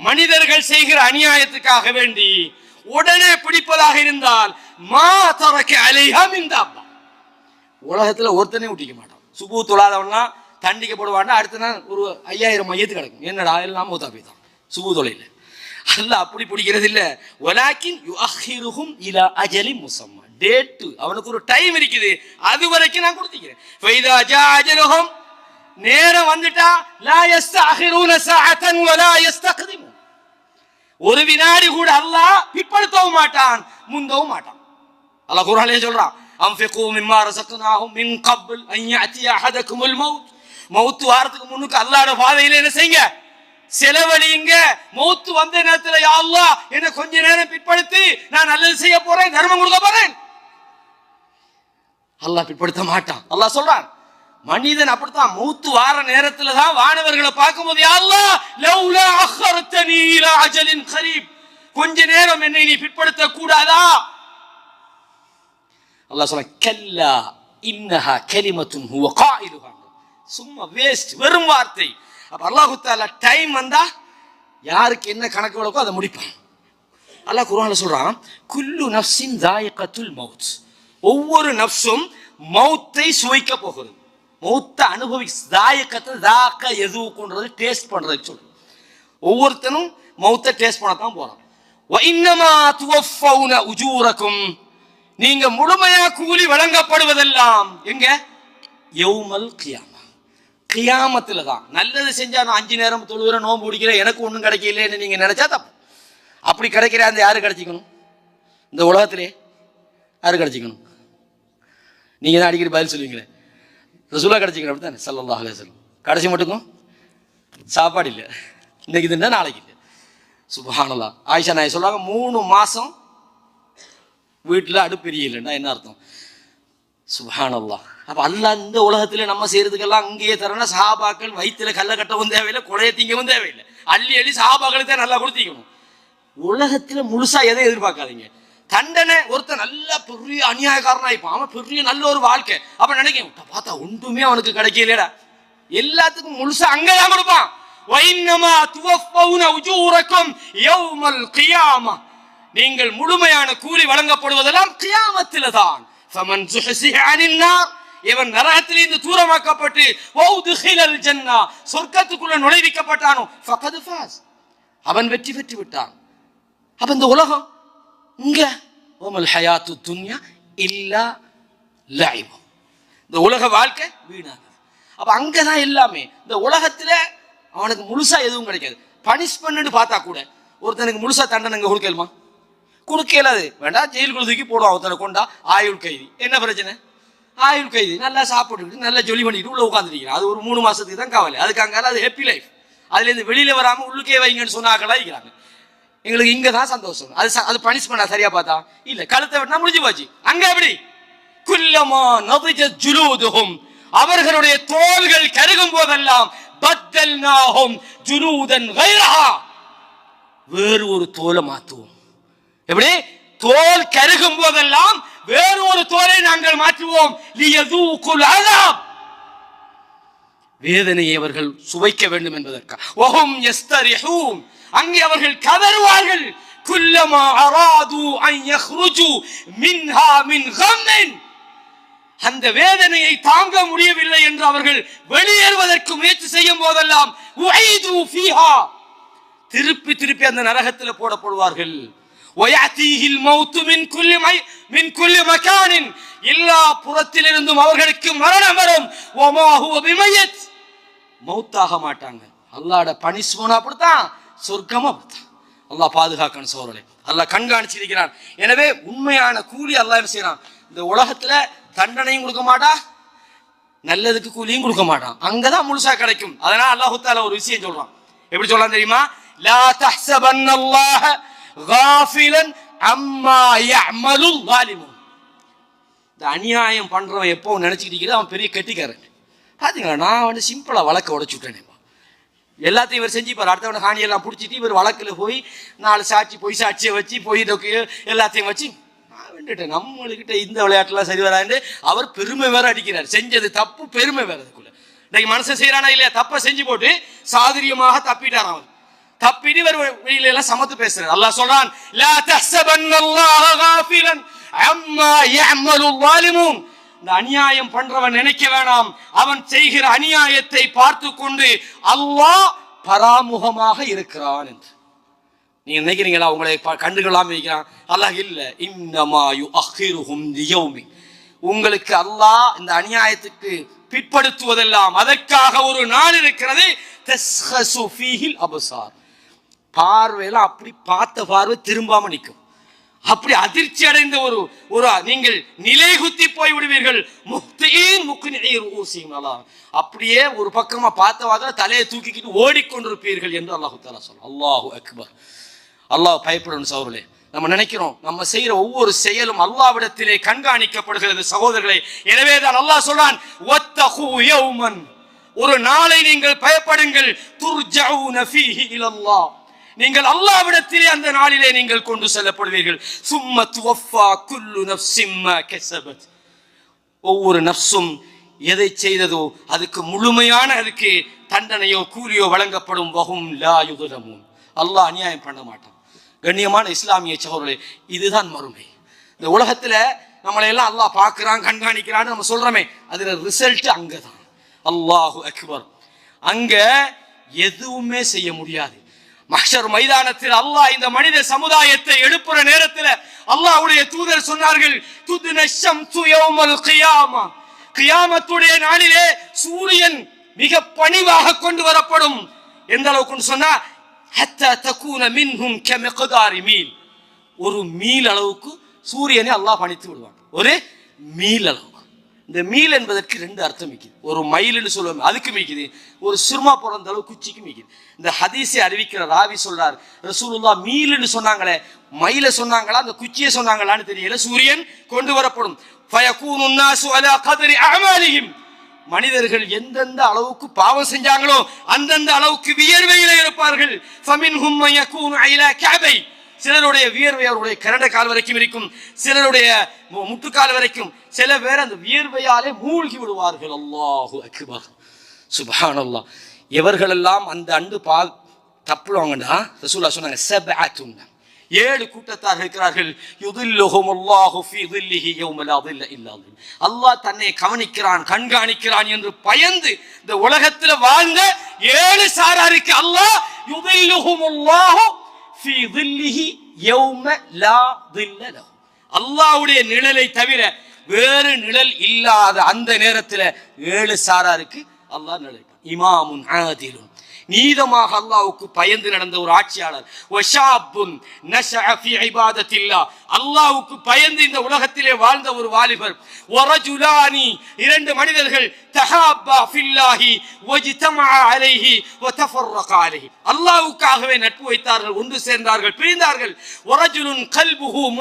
மனிதர்கள் செய்கிற அநியாயத்துக்காக வேண்டி உடனே பிடிப்பதாக இருந்தால் மா தரக்க அலையாம் இந்த அப்பா ஒருத்தனே விட்டிக்க மாட்டான். சுபு தொழாதவன்னா தண்டிக்கப்படுவான்னா அடுத்த நாள் ஒரு ஐயாயிரம் மையத்து கிடக்கும். என்னடா எல்லாம் மூத்தாப்பி தான். சுபு தொழில. அல்ல அப்படி பிடிக்கிறது இல்ல ஒலாக்கின் யுஹிருகும் இலா அஜலி முசம்மா. டேட்டு அவனுக்கு ஒரு டைம் இருக்குது. அது வரைக்கும் நான் கொடுத்துக்கிறேன். நேரம் வந்துட்டா லா யஸ்தஅஹிரூன சஅதன் வலா யஸ்தக்திமூன் ஒரு வினாடி கூட அல்லாஹ் பிற்படுத்தவும் மாட்டான் முந்தவும் மாட்டான். அல்லாஹ் குர்ஆன்லயே சொல்றான் அன்ஃபிகு மிம்மா ரஸக்னாஹும் மின் கப்ல் அன் யஅதி அஹதகுமுல் மௌத். மௌத் வாரத்துக்கு முன்னுக்கு அல்லாஹ்வோட பாதையில என்ன செய்யுங்க? செலவழியுங்க. மௌத் வந்த நேரத்துல யா அல்லாஹ் என்ன கொஞ்ச நேரம் பிற்படுத்தி நான் நல்லது செய்ய போறேன் தர்மம் கொடுக்க போறேன். அல்லாஹ் பிற்படுத்த மாட்டான். அல்லாஹ் சொல்றான் மனிதன் அப்படித்தான். மூத்து வார நேரத்துல தான் வானவர்களை பார்க்கும்போது அல்லாஹ் லவ்லா அஹ்ஹரத்தனி இலா அஜலின் கரீப். கொஞ்ச நேரம் என்னை நீ பிற்படுத்த கூடாதா அல்லாஹ் சொல்ல கல்லா இன்னஹா கலிமத்துன் ஹுவ காயிலுஹா. சும்மா வேஸ்ட் வெறும் வார்த்தை. அப்ப அல்லாஹு தாலா டைம் வந்தா யாருக்கு என்ன கணக்கு வழக்கோ அதை முடிப்பான். அல்லாஹ் குரான்ல சொல்றான் குல்லு நஃப்ஸின் தாயகத்துல் மவுத் ஒவ்வொரு நஃப்ஸும் மௌத்தை சுவைக்க போகிறது. மௌத்த அனுபவி தாயக்கத்தை தாக்க எதுவும் எதுவுக்குன்றது டேஸ்ட் பண்ணுறதுக்கு சொல்லு. ஒவ்வொருத்தனும் மௌத்த டேஸ்ட் பண்ண தான் போகிறான் வைன்னமா துவஃபௌன உஜூரக்கும் நீங்க முழுமையா கூலி வழங்கப்படுவதெல்லாம் எங்க? எவ்மல் கியாமா. கியாமத்தில் தான். நல்லது செஞ்சாலும் அஞ்சு நேரம் தொழுகிறேன் நோம்பு பிடிக்கிறேன் எனக்கு ஒன்றும் கிடைக்கலன்னு நீங்க நினைச்சா தப்பு. அப்படி கிடைக்கிற அந்த யாரு கிடைச்சிக்கணும்? இந்த உலகத்திலே யாரு கிடைச்சிக்கணும்? நீங்க தான் அடிக்கடி பதில் சொல்லுவீங்களே. ரசூலா கிடைச்சிக்கணும் அப்படி தானே சல்லல்லாஹ் அலைஹி கடைசி மட்டுக்கும் சாப்பாடு இல்லை. இன்னைக்கு இதுன்னா நாளைக்கு இல்லை. சுபஹானல்லா ஆயிஷா நாய் சொல்லுவாங்க மூணு மாசம் வீட்டில் அடுப்பு எரியலைன்னா என்ன அர்த்தம்? சுபஹானல்லா அப்போ அல்லா இந்த உலகத்துல நம்ம செய்கிறதுக்கெல்லாம் அங்கேயே தரணும் சாபாக்கள் வயிற்றுல கல்ல கட்டவும் தேவையில்லை கொலைய திங்கவும் தேவையில்லை. அள்ளி அள்ளி சஹாபாக்களுக்கு தான் நல்லா கொடுத்திக்கணும் உலகத்தில் முழுசாக எதை எதிர்பார்க்காதீங்க. தண்டனை ஒருத்தன் நல்ல பெரிய அநியாயக்காரனா இருப்பான். அவன் பெரிய நல்ல ஒரு வாழ்க்கை. அப்ப நினைக்க பார்த்தா ஒன்றுமே அவனுக்கு கிடைக்கலடா எல்லாத்துக்கும் முழுசா அங்கதான் கொடுப்பான். வைன்னமா துவஃபவுன உஜூரக்கும் யௌமல் கியாமா. நீங்கள் முழுமையான கூலி வழங்கப்படுவதெல்லாம் கியாமத்தில தான் ஃபமன் சுஹசிஹ இவன் நரகத்திலிருந்து தூரமாக்கப்பட்டு வௌதுஹிலல் ஜன்னா சொர்க்கத்துக்குள்ள நுழைவிக்கப்பட்டானோ? ஃபகது ஃபாஸ். அவன் வெற்றி பெற்று விட்டான் அப்ப இந்த உலகம் இங்க ஓமல் ஹயாத்து துன்யா இல்லா லைவம் இந்த உலக வாழ்க்கை வீணாகுது. அங்கே தான் எல்லாமே இந்த உலகத்தில் அவனுக்கு முழுசா எதுவும் கிடைக்காது. பனிஷ்மெண்ட்னு பார்த்தா கூட ஒருத்தனுக்கு முழுசா தண்டனை இங்க கொடுக்கலுமா கொடுக்கலாது வேண்டாம் ஜெயிலுக்குள்ள தூக்கி போடுவான் ஒருத்தனை கொண்டா. ஆயுள் கைதி. என்ன பிரச்சனை? ஆயுள் கைதி. நல்லா சாப்பிட்டுக்கிட்டு நல்லா ஜொலி பண்ணிட்டு உள்ள உட்காந்துருக்கிறான் அது ஒரு மூணு மாதத்துக்கு தான் கவலை. அதுக்கு அங்கால அது ஹாப்பி லைஃப் அதுலேருந்து வெளியில் வராமல் உள்ளுக்கே வைங்கன்னு சொன்னாக்களா இருக்கிறாங்க. எங்களுக்கு இங்க தான் சந்தோஷம். அது அது பனிஷ்மெண்டா சரியா பார்த்தா? இல்ல கழுத்தை வெட்டினா முடிஞ்சு போச்சு. அங்க எப்படி? குல்லமா நபிஜ ஜுலூதுகும் அவர்களுடைய தோள்கள் கருகும் போதெல்லாம் பத்தல்நாஹும் ஜுலூதன் வைரஹா வேறு ஒரு தோலை மாத்துவோம் எப்படி? தோல் கருகும் போதெல்லாம் வேறு ஒரு தோலை நாங்கள் மாற்றுவோம். லியதூகுல் வேதனையை அவர்கள் சுவைக்க வேண்டும் என்பதற்காக வஹும் யஸ்தரிஹூன். அங்கே அவர்கள் கதறுவார்கள். குல்லமா அராது அன் யஹ்ருஜு மின்ஹா மின் கம்மின். அந்த வேதனையை தாங்க முடியவில்லை என்று அவர்கள் வெளியேறுவதற்கு முயற்சி செய்யும் போதெல்லாம் திருப்பி திருப்பி அந்த நரகத்தில் போடப்படுவார்கள். ஒயாத்தீஹில் மௌத்து மின் குல்லி மை மின் குல்லி மக்கானின் எல்லா புறத்திலிருந்தும் அவர்களுக்கு மரணம் வரும். மௌத்தாக மாட்டாங்க. அல்லாட பனிஷ்மெண்ட் அப்படித்தான். சொர்க்கமா பார்த்தா அல்லாஹ் பாதுகாக்கணும் சோழனை அல்லா கண்காணிச்சிருக்கிறான். எனவே உண்மையான கூலி அல்லாஹ் என்ன செய்யறான்? இந்த உலகத்துல தண்டனையும் கொடுக்க மாட்டா நல்லதுக்கு கூலியும் கொடுக்க மாட்டான். அங்கதான் முழுசா கிடைக்கும். அதனால அல்லாஹுத்தால ஒரு விஷயம் சொல்றான். எப்படி சொல்றான் தெரியுமா? லா தஹ்சபன் அல்லாஹ காஃபிலன் அம்மா யஅமலு வாலிமுன் இந்த அநியாயம் பண்றவன் எப்போ நினைச்சிட்டு இருக்கிறது அவன் பெரிய கெட்டிக்காரன். பாத்தீங்களா? நான் வந்து சிம்பிளா வழக்க உடைச்சுட்டேன் எல்லாத்தையும் இவர் செஞ்சுப்பார் அடுத்தவன ஹானியெல்லாம் பிடிச்சிட்டு இவர் வழக்கில் போய் நாலு சாட்சி பொய் சாட்சியை வச்சு பொய் டொக்கையோ எல்லாத்தையும் வச்சு நான் வேண்டுட்டேன் நம்மளுக்கிட்ட இந்த விளையாட்டுலாம் சரி வராது அவர் பெருமை வேற அடிக்கிறார். செஞ்சது தப்பு பெருமை வேற அதுக்குள்ள. இன்னைக்கு மனசு செய்யறானா இல்லையா? தப்பை செஞ்சு போட்டு சாதுரியமாக தப்பிட்டார் அவர் தப்பிட்டு இவர் வெளியில எல்லாம் சமத்து பேசுறாரு. அல்லாஹ் சொல்றான் லா தஹ்சபன் அல்லாஹ் காஃபிலன் அம்மா யஅமலு இந்த அநியாயம் பண்றவன் நினைக்க வேணாம். அவன் செய்கிற அநியாயத்தை பார்த்து கொண்டு அல்லாஹ் பராமுகமாக இருக்கிறான் என்று. நீங்க நினைக்கிறீங்களா? உங்களை கண்டுகளாம வைக்கிறான் அல்லாஹ் இல்ல. இன்னமாயு அஹிருஹும் தியோமி உங்களுக்கு அல்லாஹ் இந்த அநியாயத்துக்கு பிற்படுத்துவதெல்லாம் அதற்காக ஒரு நாள் இருக்கிறது. தஸ்ஹசு ஃபீஹில் அபசார். பார்வையெல்லாம் அப்படி பார்த்த பார்வை திரும்பாம நிற்கும். அப்படி அதிர்ச்சி அடைந்த ஒரு ஒரு நீங்கள் நிலை குத்தி போய் விடுவீர்கள் முக்தியின் முக்குநீர் ஊசியும் அல்லாஹ் அப்படியே ஒரு பக்கமா பார்த்தவாத தலையை தூக்கிக்கிட்டு ஓடிக்கொண்டிருப்பீர்கள் என்று அல்லாஹு தாலா சொல்ல அல்லாஹு அக்பர். அல்லாஹ் பயப்படணும் சகோதரர்களே நம்ம நினைக்கிறோம் நம்ம செய்யற ஒவ்வொரு செயலும் அல்லாவிடத்திலே கண்காணிக்கப்படுகிறது சகோதரர்களை. எனவே தான் அல்லாஹ் சொல்றான் ஒரு நாளை நீங்கள் பயப்படுங்கள். துர்ஜவு நஃபீஹி இலல்லாஹ். நீங்கள் அல்லாவிடத்திலே அந்த நாளிலே நீங்கள் கொண்டு செல்லப்படுவீர்கள். சும்ம துவஃபா குல்லு நஃப்ஸிம் மா ஒவ்வொரு நஃப்ஸும் எதை செய்ததோ அதுக்கு முழுமையான அதுக்கு தண்டனையோ கூலியோ வழங்கப்படும். வகும் லா அல்லாஹ் அநியாயம் பண்ண மாட்டான். கண்ணியமான இஸ்லாமிய சகோதரர்களே இதுதான் மறுமை. இந்த உலகத்துல நம்மளை எல்லாம் அல்லாஹ் பார்க்கறான் கண்காணிக்கிறான்னு நம்ம சொல்றோமே அதுல ரிசல்ட் அங்கதான். அல்லாஹு அக்பர். அங்க எதுவுமே செய்ய முடியாது. மஷர் மைதானத்தில் அல்லாஹ் இந்த மனித சமுதாயத்தை எழுப்புற நேரத்தில் அல்லாஹ்வுடைய தூதர் சொன்னார்கள் துது நஷம் துயோமல் கியாமா. கியாமத்துடைய நாளிலே சூரியன் மிக பணிவாக கொண்டு வரப்படும். எந்த அளவுக்குன்னு சொன்னா ஹத்தா தக்கூன மின்ஹும் கமிக்தாரி மீல் ஒரு மீல் அளவுக்கு சூரியனை அல்லாஹ் பணித்து விடுவான். ஒரு மீல் அளவு. இந்த மீல் என்பதற்கு ரெண்டு அர்த்தம் மிக்குது. ஒரு மயிலுன்னு சொல்லுவாங்க அதுக்கு மிக்குது. ஒரு சிறுமா பிறந்த அளவு குச்சிக்கு மிக்குது. இந்த ஹதீஸை அறிவிக்கிற ராவி சொல்றார் ரசூலுல்லா மீல்னு சொன்னாங்களே மயில சொன்னாங்களா அந்த குச்சியை சொன்னாங்களான்னு தெரியல சூரியன் கொண்டு வரப்படும். மனிதர்கள் எந்தெந்த அளவுக்கு பாவம் செஞ்சாங்களோ அந்தந்த அளவுக்கு வியர்வையில் இருப்பார்கள். சிலருடைய வியர்வை அவருடைய கரண்ட கால் வரைக்கும் இருக்கும் சிலருடைய முட்டுக்கால் வரைக்கும். சில பேர் அந்த வியர்வையாலே மூழ்கி விடுவார்கள். அல்லாஹு அக்பர். சுபானல்லா இவர்களெல்லாம் அந்த அண்டு பா தப்புவாங்கடா? ரசூலா சொன்னாங்க செபாத்துங்க ஏழு கூட்டத்தார் இருக்கிறார்கள். யுதில்லுஹும் அல்லாஹு ஃபீ தில்லிஹி யௌமல் அதில்ல இல்லாது அல்லாஹ் தன்னை கவனிக்கிறான் கண்காணிக்கிறான் என்று பயந்து இந்த உலகத்தில் வாழ்ந்த ஏழு சாராருக்கு அல்லாஹ் யுதில்லுஹும் அல்லாஹு அல்லாவுடைய யௌம அல்லாஹ்வுடைய நிழலை தவிர வேறு நிழல் இல்லாத அந்த நேரத்தில் ஏழு சாராருக்கு அல்லாஹ் நிழல் இமாமுன் ஆதிலும். நீதமாக அல்லாவுக்கு பயந்து நடந்த ஒரு ஆட்சியாளர். அல்லாவுக்கு பயந்து இந்த உலகத்திலே வாழ்ந்த ஒரு வாலிபர். இரண்டு மனிதர்கள் அல்லாவுக்காகவே ஃபில்லாஹி நட்பு வைத்தார்கள் ஒன்று சேர்ந்தார்கள் பிரிந்தார்கள். கல்புஹு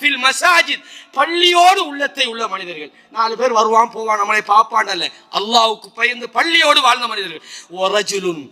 ஃபில் மசாஜித். பள்ளியோடு உள்ளத்தை உள்ள மனிதர்கள். நாலு பேர் வருவான் போவான் நம்மளை பார்ப்பான் அல்ல. அல்லாவுக்கு பயந்து பள்ளியோடு வாழ்ந்த மனிதர்கள். ஒரஜுலுன்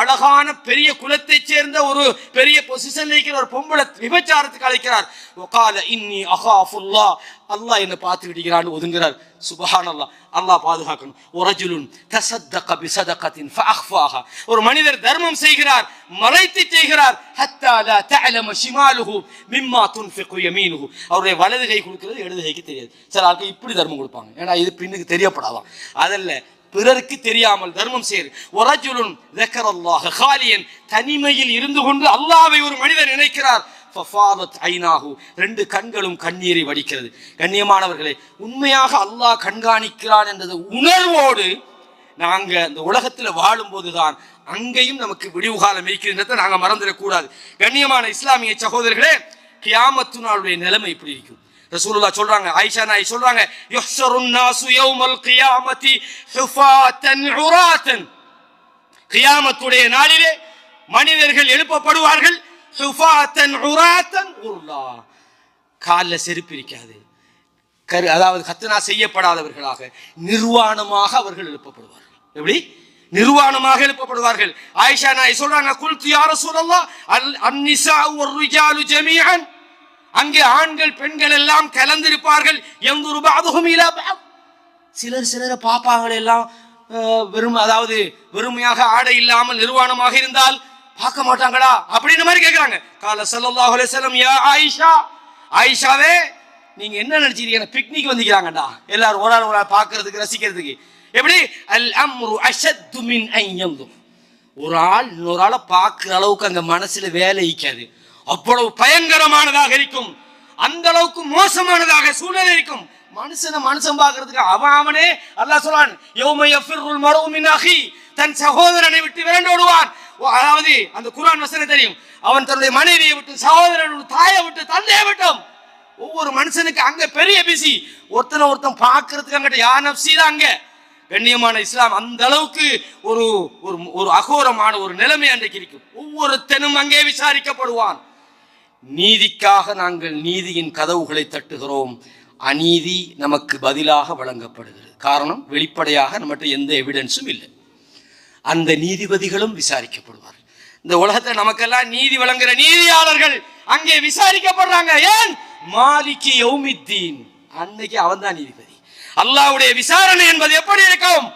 அழகான பெரிய குலத்தை சேர்ந்த ஒரு பெரிய பொசிஷன் இருக்கிற ஒரு பொம்பளை விபச்சாரத்துக்கு அழைக்கிறார். ஒகால இன்னி அஹாஃபுல்லா அல்லாஹ் என்ன பார்த்து விடுகிறான்னு ஒதுங்கிறார் சுபஹானல்லா அல்லாஹ் பாதுகாக்கணும். ஒரஜுலுன் தசத்தக பிசதகத்தின் ஃபஅஹ்ஃபாஹ. ஒரு மனிதர் தர்மம் செய்கிறார் மறைத்து செய்கிறார். ஹத்தா லா தஅலம ஷிமாலுஹு மிம்மா துன்ஃபிகு யமீனுஹு. அவருடைய வலது கை கொடுக்கிறது இடது கைக்கு தெரியாது. சில ஆளுக்கு இப்படி தர்மம் கொடுப்பாங்க. ஏன்னா இது பின்னுக்கு தெரியப்படாதான். அதல்ல பிறருக்கு தெரியாமல் தர்மம் செய்யறு. ஒரஜுலுன் ஜக்கரல்லாஹ ஹாலியன் தனிமையில் இருந்து கொண்டு அல்லாவை ஒரு மனிதர் நினைக்கிறார். ஃபஃபாதத் ஐநாகு ரெண்டு கண்களும் கண்ணீரை வடிக்கிறது. கண்ணியமானவர்களே உண்மையாக அல்லாஹ் கண்காணிக்கிறான் என்றது உணர்வோடு நாங்கள் இந்த உலகத்தில் வாழும்போது தான் அங்கேயும் நமக்கு விடிவு காலம் இருக்கின்றதை நாங்கள் மறந்துடக்கூடாது. கண்ணியமான இஸ்லாமிய சகோதரர்களே கியாமத்து நாளுடைய நிலைமை இப்படி இருக்கும். ரசூலுல்லா சொல்றாங்க ஆயிஷா நாய் சொல்றாங்க யுஹ்ஷருன் நாசு யௌமல் கியாமத்தி ஹுஃபாத்தன் உராத்தன். கியாமத்துடைய நாளிலே மனிதர்கள் எழுப்பப்படுவார்கள் ஹுஃபாத்தன் உராத்தன் உர்லா காலில் செருப்பு இருக்காது. கரு அதாவது கத்தனா செய்யப்படாதவர்களாக நிர்வாணமாக அவர்கள் எழுப்பப்படுவார்கள். எப்படி? நிர்வாணமாக எழுப்பப்படுவார்கள். ஆயிஷா நாய் சொல்றாங்க குல்து யார சொல்லலாம் அல் அந்நிசா ஒரு ரிஜாலு ஜமீஅன். அங்கே ஆண்கள் பெண்கள் எல்லாம் கலந்திருப்பார்கள். எந்தொரு பாதுகும் சிலர் சிலரை பாப்பாங்கள் எல்லாம் வெறும் அதாவது வெறுமையாக ஆடை இல்லாமல் நிர்வாணமாக இருந்தால் பார்க்க மாட்டாங்களா? அப்படின்னு மாதிரி கேட்குறாங்க கால சல்லாஹ் அலைஹி யா ஆயிஷா ஆயிஷாவே நீங்க என்ன நினைச்சிருக்கீங்க? பிக்னிக் வந்துக்கிறாங்கடா. எல்லாரும் ஒரு ஆள் ஒரு ஆள் பார்க்கறதுக்கு ரசிக்கிறதுக்கு. எப்படி? அல் அம்ரு அஷத்து மின் ஐயந்தும் ஒரு ஆள் இன்னொரு ஆளை பார்க்குற அளவுக்கு அங்கே மனசில் வேலை ஈக்காது அவ்வளவு பயங்கரமானதாக இருக்கும். அந்த அளவுக்கு மோசமானதாக சூழ்நிலை இருக்கும். மனுஷனை மனுஷன் பார்க்கறதுக்கு அவன் அவனே. அல்லாஹ் சொல்றான் யௌம யஃபிருல் மர்உ மின் தன் சகோதரனை விட்டு விரண்டோடுவான் ஓ, அதாவது அந்த குரான் வசனம் தெரியும். அவன் தன்னுடைய மனைவியை விட்டு சகோதரனோட தாயை விட்டு தந்தையை விட்டும். ஒவ்வொரு மனுஷனுக்கு அங்க பெரிய பிசி ஒருத்தனை ஒருத்தன் பார்க்கறதுக்கு அங்கிட்ட யார் நப்சி தான் அங்க. கண்ணியமான இஸ்லாம் அந்த அளவுக்கு ஒரு ஒரு ஒரு அகோரமான ஒரு நிலைமை அன்றைக்கு இருக்கும் ஒவ்வொருத்தனும் அங்கே விசாரிக்கப்படுவான். நீதிக்காக நாங்கள் நீதியின் கதவுகளை தட்டுகிறோம். அநீதி நமக்கு பதிலாக வழங்கப்படுகிறது. காரணம் வெளிப்படையாக நம்மகிட்ட எந்த எவிடன்ஸும் இல்லை. அந்த நீதிபதிகளும் விசாரிக்கப்படுவார் இந்த உலகத்தை நமக்கெல்லாம் நீதி வழங்குற நீதியாளர்கள் அங்கே விசாரிக்கப்படுறாங்க. ஏன்? மாலிகி யௌமித்தீன். அன்னைக்கு அவன் தான் நீதிபதி. அல்லாவுடைய விசாரணை என்பது எப்படி இருக்கும்?